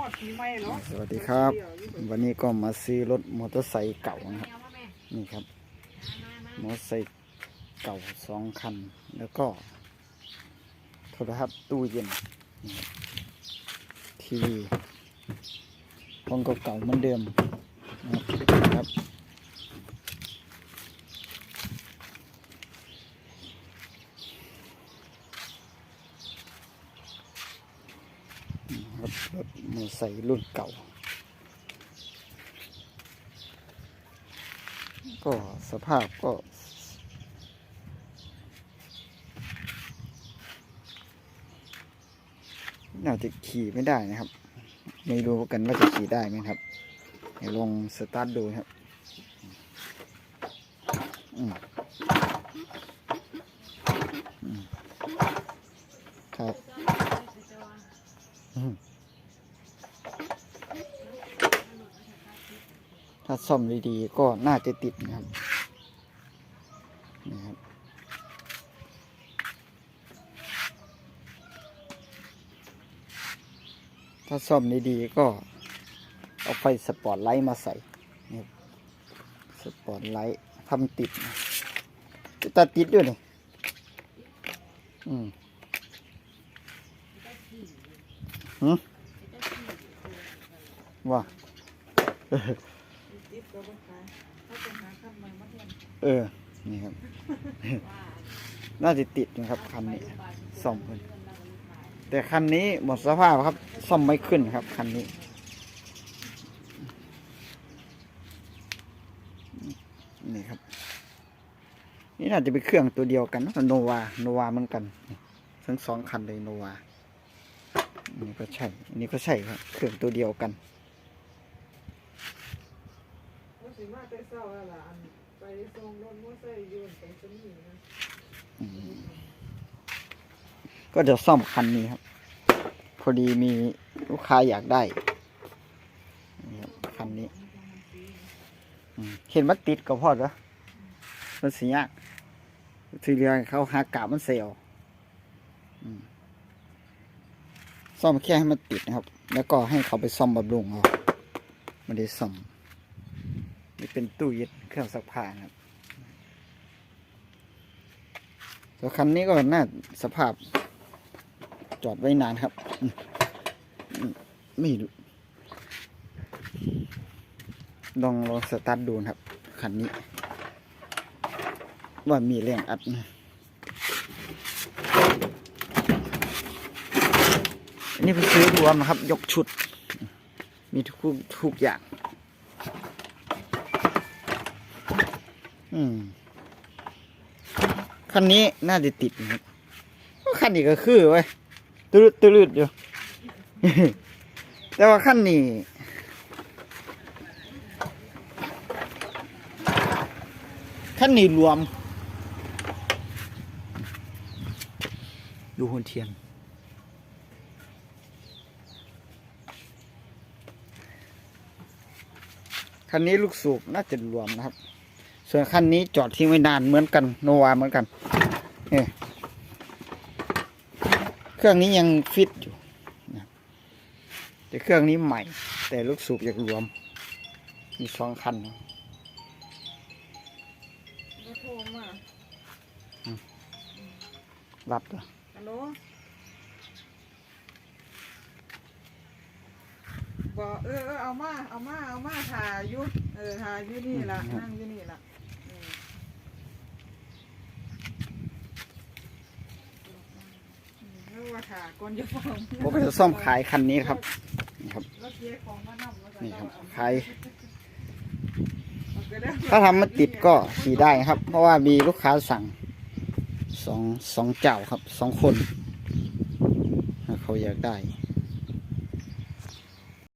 สวัสดีครับ วันนี้ก็มาซื้อรถมอเตอร์ไซค์เก่านะครับนี่ครับมอเตอร์ไซค์เก่าสองคัน แล้วก็โทรทัศน์ตู้เย็นทีวีห้องเก่าๆเหมือนเดิมนะครับ รถรถมอไซค์รุ่นเก่า ก็สภาพก็ น่าจะขี่ไม่ได้นะครับ ไม่รู้กันว่าจะขี่ได้ไหมครับลองสตาร์ทดูครับ อืมอืมครับอืม ถ้าซ่อมดีๆ ก็น่าจะติดนะครับนี่ครับถ้าซ่อมดีๆ ก็เอาไฟสปอตไลท์มาใส่นี่ครับสปอตไลท์ทำติดนะตาติดด้วยนี่อืมหืมว่า ติดกับบ่ขายเขาจะหาคำใหม่มาแทนเออ นี่ครับ น่าจะติดนะครับคันนี้ซ่อมเพิ่นแต่คันนี้หมดสภาพครับซ่อมไม่ขึ้นครับคันนี้ นี่ครับ นี่น่าจะเป็นเครื่องตัวเดียวกันนะโนวาโนวาเหมือนกัน ทั้งสองคันเลยโนวานนี้ก็ใช่นนี้ก็ใช่ครับ เครื่องตัวเดียวกัน ว่า สิมาแต่เช้าแล้วล่ะอันไปส่งรถมอไซค์ยืนไปสนีนะก็จะซ่อมคันนี้ครับ พอดีมีลูกค้าอยากได้นี่ครับคันนี้อืมเห็นมันติดก็พอแล้วมันสียากทีเรียงเขาหากาบมันเซลซ่อมแค่ให้มันติดนะครับ แล้วก็ให้เขาไปซ่อมบำรุงเอาไม่ได้ซ่อม นี่เป็นตู้เย็นเครื่องซักผ้านครับแต่คันนี้ก็น่าสภาพจอดไว้นานครับ ไม่รู้ลองลองสตาร์ทดูนะครับ คันนี้ ว่ามีแรงอัดนะอันนี้ไปซื้อรวมครับ ยกชุด มีทุกทุกอย่าง อืมคันนี้น่าจะติดนะครับคันนี้ก็คือเว้ยตลืดตลืดอยู่ แต่ว่าขั้นนี้ขั้นนี้รวม ดูหัวเทียนคันนี้ลูกสูบน่าจะรวมนะครับ ส่วนคันนี้จอดทิ้งไว้นานเหมือนกันโนวาเหมือนกันเนี่ยเครื่องนี้ยังฟิตอยู่นะแต่เครื่องนี้ใหม่ แต่ลูกสูบอยากรวม มีสองคันนะก็โทรมารับเหรอฮัลโหลบอกเออเออเอามา เอามา เอามาถ่ายอยู่ เออถ่ายอยู่นี่ล่ะ นั่งอยู่นี่ล่ะเออเออว่าถ่าย ก่อนจะฟังผมจะซ่อมขายคันนี้ครับ นี่ครับ แล้วเจ๊ของมานำแล้วนี่ครับขายเอาไปแล้วถ้าทำไม่ติดก็ขี่ได้ครับ เพราะว่ามีลูกค้าสั่งสองสองเจ้าครับสองคน เขาอยากได้